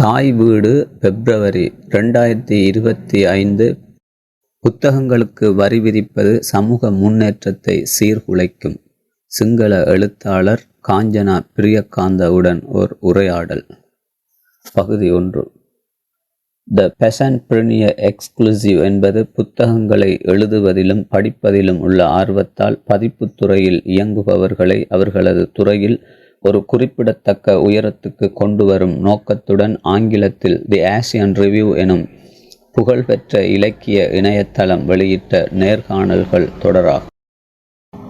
தாய் வீடு பிப்ரவரி ரெண்டாயிரத்தி இருபத்தி ஐந்து. புத்தகங்களுக்கு வரி விதிப்பது சமூக முன்னேற்றத்தை சீர்குலைக்கும். சிங்கள எழுத்தாளர் காஞ்சனா பிரியகாந்தவுடன் ஓர் உரையாடல். பகுதி ஒன்று. த பெசன் பிரினியர் எக்ஸ்க்ளூசிவ் என்பது புத்தகங்களை எழுதுவதிலும் படிப்பதிலும் உள்ள ஆர்வத்தால் பதிப்புத்துறையில் இயங்குபவர்களை அவர்களது துறையில் ஒரு குறிப்பிடத்தக்க உயரத்துக்கு கொண்டு வரும் நோக்கத்துடன் ஆங்கிலத்தில் தி ஆசியன் ரிவ்யூ எனும் புகழ்பெற்ற இலக்கிய இணையதளம் வெளியிட்ட நேர்காணல்கள் தொடராகும்.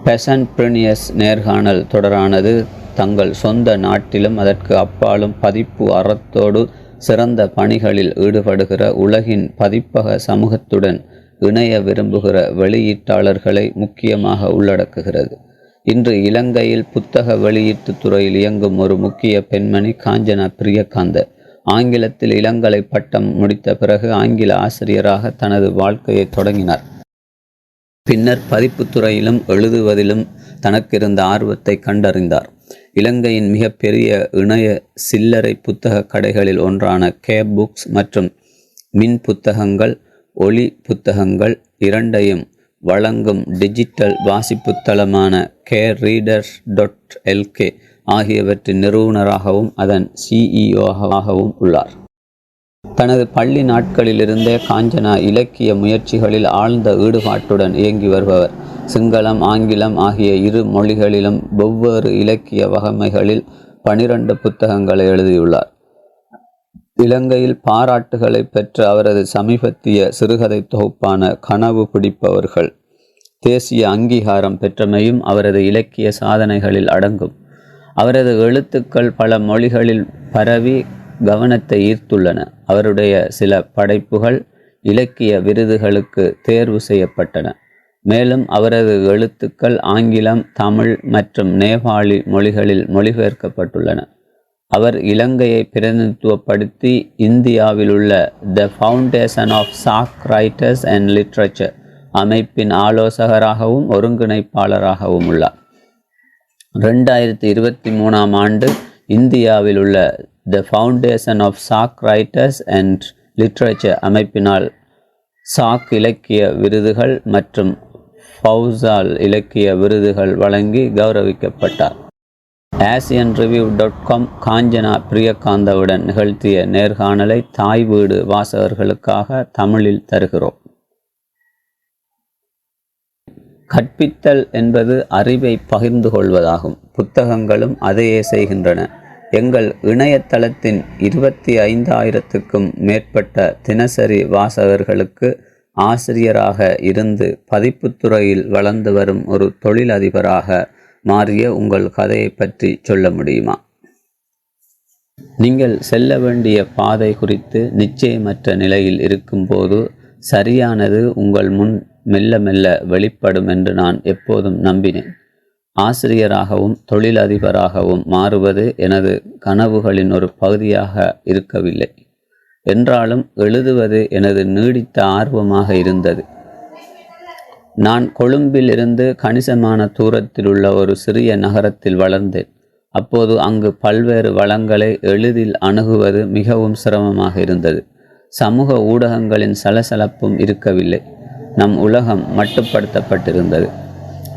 பெசன்ட் பிரினியஸ் நேர்காணல் தொடரானது தங்கள் சொந்த நாட்டிலும் அதற்கு அப்பாலும் பதிப்பு அறத்தோடு சிறந்த பணிகளில் ஈடுபடுகிற உலகின் பதிப்பக சமூகத்துடன் இணைய விரும்புகிற வெளியீட்டாளர்களை முக்கியமாக உள்ளடக்குகிறது. இன்று இலங்கையில் புத்தக வெளியீட்டு துறையில் இயங்கும் ஒரு முக்கிய பெண்மணி காஞ்சனா பிரியகாந்த. ஆங்கிலத்தில் இளங்கலை பட்டம் முடித்த பிறகு ஆங்கில ஆசிரியராக தனது வாழ்க்கையை தொடங்கினார். பின்னர் பதிப்புத்துறையிலும் எழுதுவதிலும் தனக்கிருந்த ஆர்வத்தை கண்டறிந்தார். இலங்கையின் மிகப்பெரிய இணைய சில்லறை புத்தக கடைகளில் ஒன்றான கே புக்ஸ் மற்றும் மின் புத்தகங்கள் ஒளி புத்தகங்கள் இரண்டையும் வழங்கும் digital வாசிப்புத்தளமான K readers dot L K ஆகியவற்றின் நிறுவனராகவும் அதன் சிஇஓவாகவும் உள்ளார். தனது பள்ளி நாட்களிலிருந்தே காஞ்சனா இலக்கிய முயற்சிகளில் ஆழ்ந்த ஈடுபாட்டுடன் இயங்கி வருபவர். சிங்களம் ஆங்கிலம் ஆகிய இரு மொழிகளிலும் வெவ்வேறு இலக்கிய வகைமைகளில் பனிரெண்டு புத்தகங்களை எழுதியுள்ளார். இலங்கையில் பாராட்டுகளை பெற்ற அவரது சமீபத்திய சிறுகதை தொகுப்பான கனவு பிடிப்பவர்கள் தேசிய அங்கீகாரம் பெற்றமையும் அவரது இலக்கிய சாதனைகளில் அடங்கும். அவரது எழுத்துக்கள் பல மொழிகளில் பரவி கவனத்தை ஈர்த்துள்ளன. அவருடைய சில படைப்புகள் இலக்கிய விருதுகளுக்கு தேர்வு செய்யப்பட்டன. மேலும் அவரது எழுத்துக்கள் ஆங்கிலம் தமிழ் மற்றும் நேபாளி மொழிகளில் மொழிபெயர்க்கப்பட்டுள்ளன. அவர் இலங்கையை பிரதிநிதித்துவப்படுத்தி இந்தியாவில் உள்ள த ஃபவுண்டேஷன் ஆஃப் சாக் ரைட்டர்ஸ் அண்ட் லிட்ரேச்சர் அமைப்பின் ஆலோசகராகவும் ஒருங்கிணைப்பாளராகவும் உள்ளார் ரெண்டாயிரத்தி இருபத்தி மூணாம் ஆண்டு இந்தியாவில் உள்ள த ஃபவுண்டேஷன் ஆஃப் சாக் ரைட்டர்ஸ் அண்ட் லிட்ரேச்சர் அமைப்பினால் சாக் இலக்கிய விருதுகள் மற்றும் ஃபவுசால் இலக்கிய விருதுகள் வழங்கி கௌரவிக்கப்பட்டார். Asian review dot com Kanchana பிரியகாந்தவுடன் நிகழ்த்திய நேர்காணலை தாய் வீடு வாசகர்களுக்காக தமிழில் தருகிறோம். கற்பித்தல் என்பது அறிவை பகிர்ந்து கொள்வதாகும். புத்தகங்களும் அதையே செய்கின்றன. எங்கள் இணையதளத்தின் இருபத்தி ஐந்தாயிரத்துக்கும் மேற்பட்ட தினசரி வாசகர்களுக்கு ஆசிரியராக இருந்து பதிப்புத்துறையில் வளர்ந்து வரும் ஒரு தொழிலதிபராக மாறிய உங்கள் கதையை பற்றி சொல்ல முடியுமா? நீங்கள் செல்ல வேண்டிய பாதை குறித்து நிச்சயமற்ற நிலையில் இருக்கும்போது சரியானது உங்கள் முன் மெல்ல மெல்ல வெளிப்படும் என்று நான் எப்போதும் நம்பினேன். ஆசிரியராகவும் தொழிலதிபராகவும் மாறுவது எனது கனவுகளின் ஒரு பகுதியாக இருக்கவில்லை. என்றாலும் எழுதுவது எனது நீடித்த ஆர்வமாக இருந்தது. நான் கொழும்பில் இருந்து கணிசமான தூரத்தில் உள்ள ஒரு சிறிய நகரத்தில் வளர்ந்தேன். அப்போது அங்கு பல்வேறு வளங்களை எளிதில் அணுகுவது மிகவும் சிரமமாக இருந்தது. சமூக ஊடகங்களின் சலசலப்பும் இருக்கவில்லை. நம் உலகம் மட்டுப்படுத்தப்பட்டிருந்தது.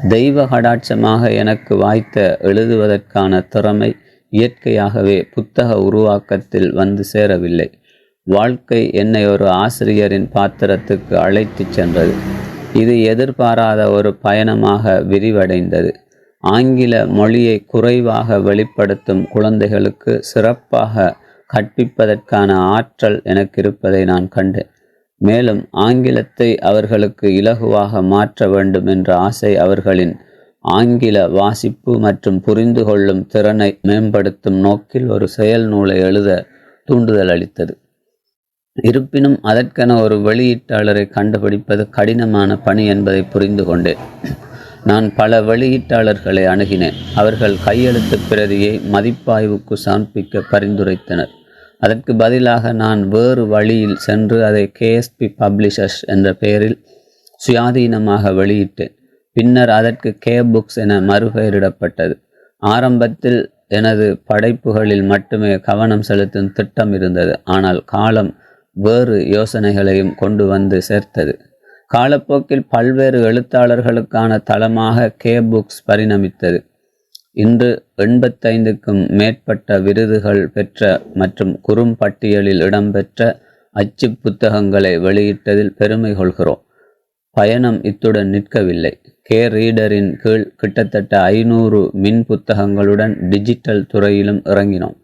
தெய்வ கடாட்சமாக எனக்கு வாய்த்த எழுதுவதற்கான திறமை இயற்கையாகவே புத்தக உருவாக்கத்தில் வந்து சேரவில்லை. வாழ்க்கை என்னை ஒரு ஆசிரியரின் பாத்திரத்துக்கு அழைத்துச் சென்றது. இது எதிர்பாராத ஒரு பயணமாக விரிவடைந்தது. ஆங்கில மொழியை குறைவாக வெளிப்படுத்தும் குழந்தைகளுக்கு சிறப்பாக கற்பிப்பதற்கான ஆற்றல் எனக்கு இருப்பதை நான் கண்டேன். மேலும் ஆங்கிலத்தை அவர்களுக்கு இலகுவாக மாற்ற வேண்டும் என்ற ஆசை அவர்களின் ஆங்கில வாசிப்பு மற்றும் புரிந்து கொள்ளும் திறனை மேம்படுத்தும் நோக்கில் ஒரு செயல் நூலை எழுத தூண்டுதல் அளித்தது. இருப்பினும் அதற்கென ஒரு வெளியீட்டாளரை கண்டுபிடிப்பது கடினமான பணி என்பதை புரிந்து கொண்டேன் நான் பல வெளியீட்டாளர்களை அணுகினேன். அவர்கள் கையெழுத்து பிரதியை மதிப்பாய்வுக்கு சமர்ப்பிக்க பரிந்துரைத்தனர். அதற்கு பதிலாக நான் வேறு வழியில் சென்று அதை கேஎஸ்பி பப்ளிஷர்ஸ் என்ற பெயரில் சுயாதீனமாக வெளியிட்டேன். பின்னர் அதற்கு கே புக்ஸ் என மறுபெயரிடப்பட்டது. ஆரம்பத்தில் எனது படைப்புகளில் மட்டுமே கவனம் செலுத்தும் திட்டம் இருந்தது. ஆனால் காலம் வேறு யோசனைகளையும் கொண்டு வந்து சேர்த்தது. காலப்போக்கில் பல்வேறு எழுத்தாளர்களுக்கான தளமாக கே புக்ஸ் பரிணமித்தது. இன்று எண்பத்தைந்துக்கும் மேற்பட்ட விருதுகள் பெற்ற மற்றும் குறும்பட்டியலில் இடம்பெற்ற அச்சு புத்தகங்களை வெளியிட்டதில் பெருமை கொள்கிறோம். பயணம் இத்துடன் நிற்கவில்லை. கே ரீடரின் கீழ் கிட்டத்தட்ட ஐநூறு மின் புத்தகங்களுடன் டிஜிட்டல் துறையிலும் இறங்கினோம்.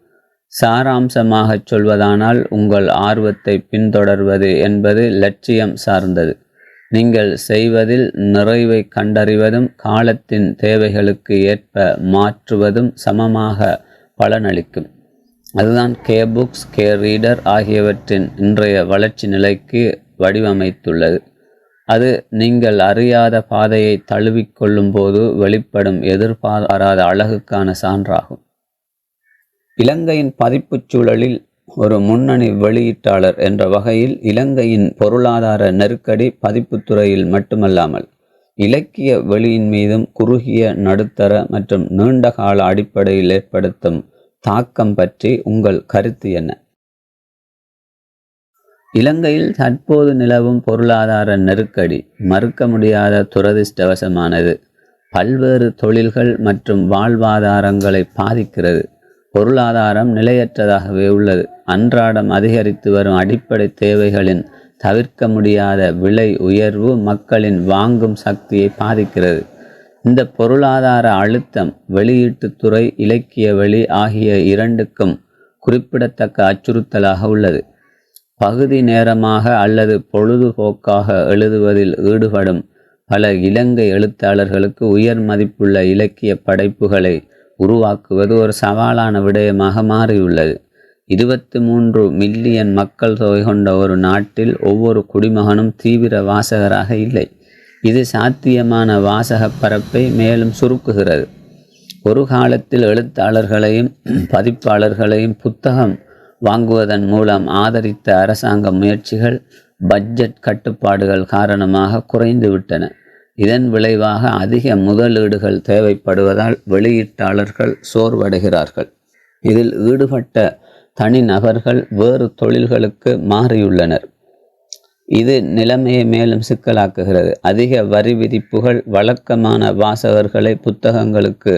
சாராம்சமாகச் சொல்வதானால் உங்கள் ஆர்வத்தை பின்தொடர்வது என்பது லட்சியம் சார்ந்தது. நீங்கள் செய்வதில் நிறைவை கண்டறிவதும் காலத்தின் தேவைகளுக்கு ஏற்ப மாற்றுவதும் சமமாக பலனளிக்கும். அதுதான் கே புக்ஸ் கே ரீடர் ஆகியவற்றின் இன்றைய வளர்ச்சி நிலைக்கு வடிவமைத்துள்ளது. அது நீங்கள் அறியாத பாதையை தழுவிக்கொள்ளும் போது வெளிப்படும் எதிர்பாராத அழகுக்கான சான்றாகும். இலங்கையின் பதிப்புச் சூழலில் ஒரு முன்னணி வெளியீட்டாளர் என்ற வகையில் இலங்கையின் பொருளாதார நெருக்கடி பதிப்புத்துறையில் மட்டுமல்லாமல் இலக்கிய வெளியின் மீதும் குறுகிய நடுத்தர மற்றும் நீண்டகால அடிப்படையில் ஏற்படுத்தும் தாக்கம் பற்றி உங்கள் கருத்து என்ன? இலங்கையில் தற்போது நிலவும் பொருளாதார நெருக்கடி மறுக்க முடியாத துரதிர்ஷ்டவசமானது. பல்வேறு தொழில்கள் மற்றும் வாழ்வாதாரங்களை பாதிக்கிறது. பொருளாதாரம் நிலையற்றதாகவே உள்ளது. அன்றாடம் அதிகரித்து வரும் அடிப்படை தேவைகளின் தவிர்க்க முடியாத விலை உயர்வு மக்களின் வாங்கும் சக்தியை பாதிக்கிறது. இந்த பொருளாதார அழுத்தம் வெளியீட்டுத்துறை இலக்கிய வெளி ஆகிய இரண்டுக்கும் குறிப்பிடத்தக்க அச்சுறுத்தலாக உள்ளது. பகுதி நேரமாக அல்லது பொழுதுபோக்காக எழுதுவதில் ஈடுபடும் பல இலங்கை எழுத்தாளர்களுக்கு உயர் மதிப்புள்ள இலக்கிய படைப்புகளை உருவாக்குவது ஒரு சவாலான விடயமாக மாறியுள்ளது. இருபத்தி மூன்று மில்லியன் மக்கள் தொகை கொண்ட ஒரு நாட்டில் ஒவ்வொரு குடிமகனும் தீவிர வாசகராக இல்லை. இது சாத்தியமான வாசக பரப்பை மேலும் சுருக்குகிறது. ஒரு காலத்தில் எழுத்தாளர்களையும் பதிப்பாளர்களையும் புத்தகம் வாங்குவதன் மூலம் ஆதரித்த அரசாங்க முயற்சிகள் பட்ஜெட் கட்டுப்பாடுகள் காரணமாக குறைந்துவிட்டன. இதன் விளைவாக அதிக முதலீடுகள் தேவைப்படுவதால் வெளியீட்டாளர்கள் சோர்வடைகிறார்கள். இதில் ஈடுபட்ட தனிநபர்கள் வேறு தொழில்களுக்கு மாறியுள்ளனர். இது நிலைமையை மேலும் சிக்கலாக்குகிறது. அதிக வரி விதிப்புகள் வழக்கமான வாசகர்களை புத்தகங்களுக்கு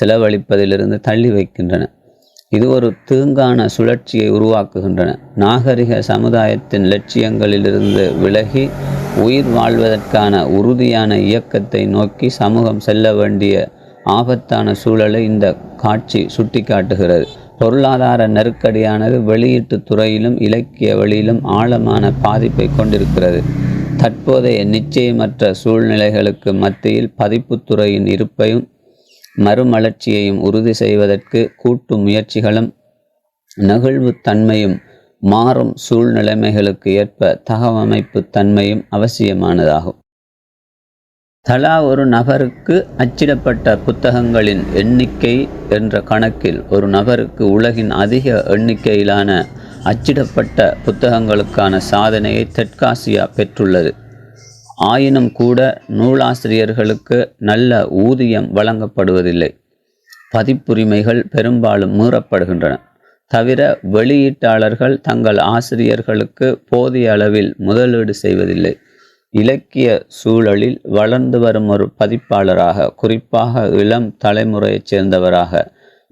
செலவழிப்பதிலிருந்து தள்ளி வைக்கின்றன. இது ஒரு தீங்கான சுழற்சியை உருவாக்குகின்றன. நாகரிக சமுதாயத்தின் லட்சியங்களிலிருந்து விலகி உயிர் வாழ்வதற்கான உறுதியான இயக்கத்தை நோக்கி சமூகம் செல்ல வேண்டிய ஆபத்தான சூழலை இந்த காட்சி சுட்டிக்காட்டுகிறது. பொருளாதார நெருக்கடியானது வெளியீட்டு துறையிலும் இலக்கிய வழியிலும் ஆழமான பாதிப்பை கொண்டிருக்கிறது. தற்போதைய நிச்சயமற்ற சூழ்நிலைகளுக்கு மத்தியில் பதிப்புத்துறையின் இருப்பையும் மறுமலர்ச்சியையும் உறுதி செய்வதற்கு கூட்டு முயற்சிகளும் நெகிழ்வுத்தன்மையும் மாறும் சூழ்நிலைமைகளுக்கு ஏற்ப தகவமைப்பு தன்மையும் அவசியமானதாகும். தலா ஒரு நபருக்கு அச்சிடப்பட்ட புத்தகங்களின் எண்ணிக்கை என்ற கணக்கில் ஒரு நபருக்கு உலகின் அதிக எண்ணிக்கையிலான அச்சிடப்பட்ட புத்தகங்களுக்கான சாதனையை தெற்காசியா பெற்றுள்ளது. ஆயினும் கூட நூலாசிரியர்களுக்கு நல்ல ஊதியம் வழங்கப்படுவதில்லை. பதிப்புரிமைகள் பெரும்பாலும் மீறப்படுகின்றன. தவிர வெளியீட்டாளர்கள் தங்கள் ஆசிரியர்களுக்கு போதிய அளவில் முதலீடு செய்வதில்லை. இலக்கிய சூழலில் வளர்ந்து வரும் ஒரு பதிப்பாளராக குறிப்பாக இளம் தலைமுறையைச் சேர்ந்தவராக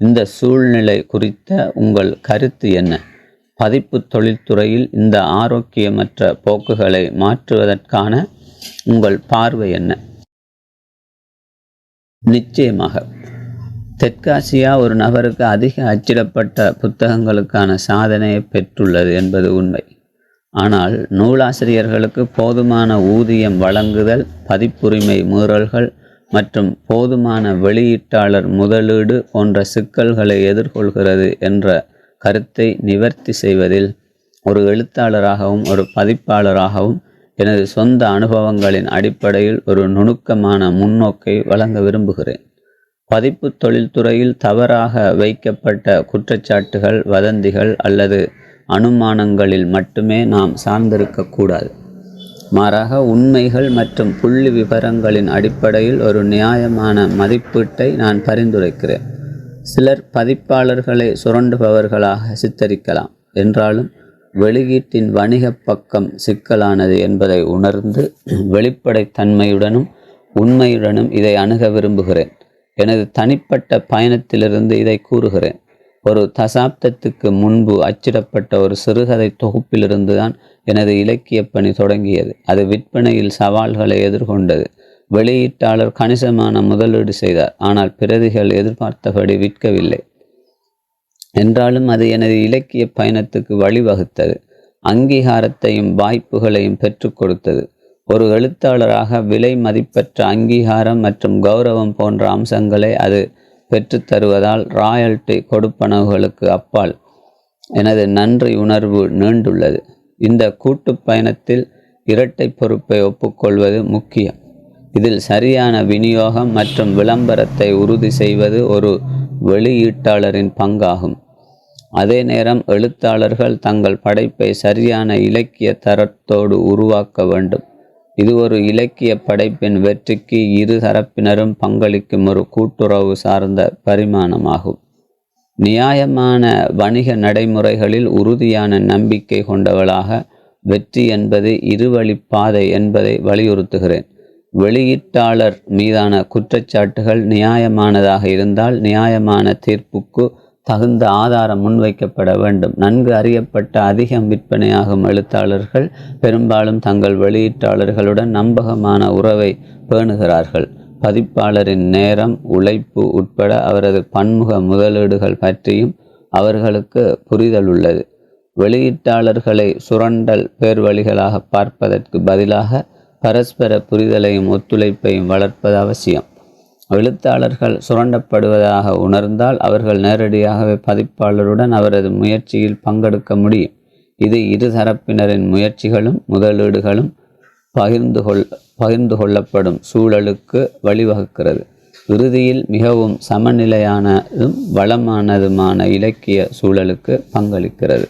இந்த சூழ்நிலை குறித்த உங்கள் கருத்து என்ன? பதிப்பு தொழில்துறையில் இந்த ஆரோக்கியமற்ற போக்குகளை மாற்றுவதற்கான உங்கள் பார்வை என்ன? நிச்சயமாக. தெற்காசியா ஒரு நபருக்கு அதிக அச்சிடப்பட்ட புத்தகங்களுக்கான சாதனையை பெற்றுள்ளது என்பது உண்மை. ஆனால் நூலாசிரியர்களுக்கு போதுமான ஊதியம் வழங்குதல் பதிப்புரிமை மீறல்கள் மற்றும் போதுமான வெளியீட்டாளர் முதலீடு போன்ற சிக்கல்களை எதிர்கொள்கிறது என்ற கருத்தை நிவர்த்தி செய்வதில் ஒரு எழுத்தாளராகவும் ஒரு பதிப்பாளராகவும் எனது சொந்த அனுபவங்களின் அடிப்படையில் ஒரு நுணுக்கமான முன்னோக்கை வழங்க விரும்புகிறேன். பதிப்பு தொழில்துறையில் தவறாக வைக்கப்பட்ட குற்றச்சாட்டுகள் வதந்திகள் அல்லது அனுமானங்களில் மட்டுமே நாம் சார்ந்திருக்கக்கூடாது மாறாக உண்மைகள் மற்றும் புள்ளி விவரங்களின் அடிப்படையில் ஒரு நியாயமான மதிப்பீட்டை நான் பரிந்துரைக்கிறேன். சிலர் பதிப்பாளர்களை சுரண்டுபவர்களாக சித்தரிக்கலாம். என்றாலும் வெளியீட்டின் வணிக பக்கம் சிக்கலானது என்பதை உணர்ந்து வெளிப்படைத்தன்மையுடனும் உண்மையுடனும் இதை அணுக விரும்புகிறேன். எனது தனிப்பட்ட பயணத்திலிருந்து இதை கூறுகிறேன். ஒரு தசாப்தத்துக்கு முன்பு அச்சிடப்பட்ட ஒரு சிறுகதை தொகுப்பிலிருந்து தான் எனது இலக்கிய பணி தொடங்கியது. அது விற்பனையில் சவால்களை எதிர்கொண்டது. வெளியீட்டாளர் கணிசமான முதலீடு செய்தார். ஆனால் பிரதிகள் எதிர்பார்த்தபடி விற்கவில்லை. என்றாலும் அது எனது இலக்கிய பயணத்துக்கு வழிவகுத்தது. அங்கீகாரத்தையும் வாய்ப்புகளையும் பெற்றுக் கொடுத்தது. ஒரு எழுத்தாளராக விலை மதிப்பற்ற அங்கீகாரம் மற்றும் கௌரவம் போன்ற அம்சங்களை அது பெற்றுத்தருவதால் ராயல்டி கொடுப்பனவுகளுக்கு அப்பால் எனது நன்றி உணர்வு நீண்டுள்ளது. இந்த கூட்டு பயணத்தில் இரட்டை பொறுப்பை ஒப்புக்கொள்வது முக்கியம். இதில் சரியான விநியோகம் மற்றும் விளம்பரத்தை உறுதி செய்வது ஒரு வெளியீட்டாளரின் பங்காகும். அதே நேரம் எழுத்தாளர்கள் தங்கள் படைப்பை சரியான இலக்கிய தரத்தோடு உருவாக்க வேண்டும். இது ஒரு இலக்கிய படைப்பின் வெற்றிக்கு இரு தரப்பினரும் பங்களிக்கும் ஒரு கூட்டுறவு சார்ந்த பரிமாணமாகும். நியாயமான வணிக நடைமுறைகளில் உறுதியான நம்பிக்கை கொண்டவளாக வெற்றி என்பது இருவழிப்பாதை என்பதை வலியுறுத்துகிறேன். வெளியீட்டாளர் மீதான குற்றச்சாட்டுகள் நியாயமானதாக இருந்தால் நியாயமான தீர்ப்புக்கு தகுந்த ஆதாரம் முன்வைக்கப்பட வேண்டும். நன்கு அறியப்பட்ட அதிகம் விற்பனையாகும் எழுத்தாளர்கள் பெரும்பாலும் தங்கள் வெளியீட்டாளர்களுடன் நம்பகமான உறவை பேணுகிறார்கள். பதிப்பாளரின் நேரம் உழைப்பு உட்பட அவரது பன்முக முதலீடுகள் பற்றியும் அவர்களுக்கு புரிதல் உள்ளது. வெளியீட்டாளர்களை சுரண்டல் பேர்வழிகளாக பார்ப்பதற்கு பதிலாக பரஸ்பர புரிதலையும் ஒத்துழைப்பையும் வளர்ப்பது அவசியம். எழுத்தாளர்கள் சுரண்டப்படுவதாக உணர்ந்தால் அவர்கள் நேரடியாகவே பதிப்பாளருடன் அவரது முயற்சியில் பங்கெடுக்க முடியும். இது இருதரப்பினரின் முயற்சிகளும் முதலீடுகளும் பகிர்ந்து கொள் பகிர்ந்து கொள்ளப்படும் சூழலுக்கு வழிவகுக்கிறது. இறுதியில் மிகவும் சமநிலையானதும் வளமானதுமான இலக்கிய சூழலுக்கு பங்களிக்கிறது.